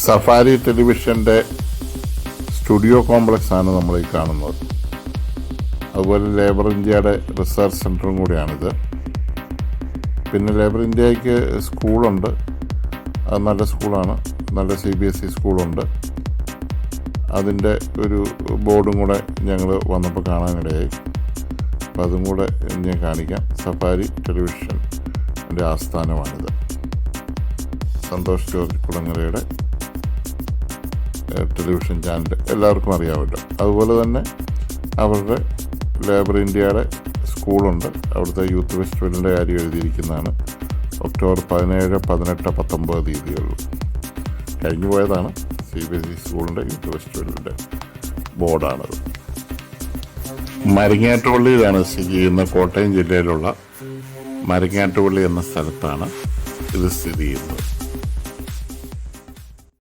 Safari ടെലിവിഷന്റെ studio complex ആണ് നമ്മൾ ഈ കാണുന്നത്. അതുപോലെ ലേബർ ഇന്ത്യയുടെ റിസർച്ച് സെന്ററും കൂടിയാണിത്. പിന്നെ ലേബർ ഇന്ത്യയ്ക്ക് സ്കൂളുണ്ട്. അത് നല്ല സ്കൂളാണ്. നല്ല സി ബി എസ് ഇ സ്കൂളുണ്ട്. അതിന്റെ ഒരു ബോർഡും കൂടെ ഞങ്ങൾ വന്നപ്പോൾ കാണാനിടയായി. അപ്പോൾ അതും കൂടെ ഞാൻ കാണിക്കാം. സഫാരി ടെലിവിഷൻ എന്റെ ആസ്ഥാനമാണിത്. സന്തോഷ് ജോർജ് കുളങ്ങരയുടെ ടെലിവിഷൻ ചാനൽ എല്ലാവർക്കും അറിയാമല്ലോ. അതുപോലെ തന്നെ അവരുടെ ലേബർ ഇന്ത്യയുടെ സ്കൂളുണ്ട്. അവിടുത്തെ യൂത്ത് ഫെസ്റ്റിവലിന്റെ കാര്യം എഴുതിയിരിക്കുന്നതാണ്. ഒക്ടോബർ പതിനേഴ് പതിനെട്ട് പത്തൊമ്പത് തീയതികളിൽ. കഴിഞ്ഞു പോയതാണ് സി ബി എസ് ഇ സ്കൂളിന്റെ യൂത്ത് ഫെസ്റ്റിവലിന്റെ ബോർഡാണത്. മരിങ്ങാട്ടുപള്ളിയിലാണ് സ്ഥിതി ചെയ്യുന്ന കോട്ടയം ജില്ലയിലുള്ള മരിങ്ങാട്ടുപള്ളി എന്ന സ്ഥലത്താണ് ഇത് സ്ഥിതി ചെയ്യുന്നത്.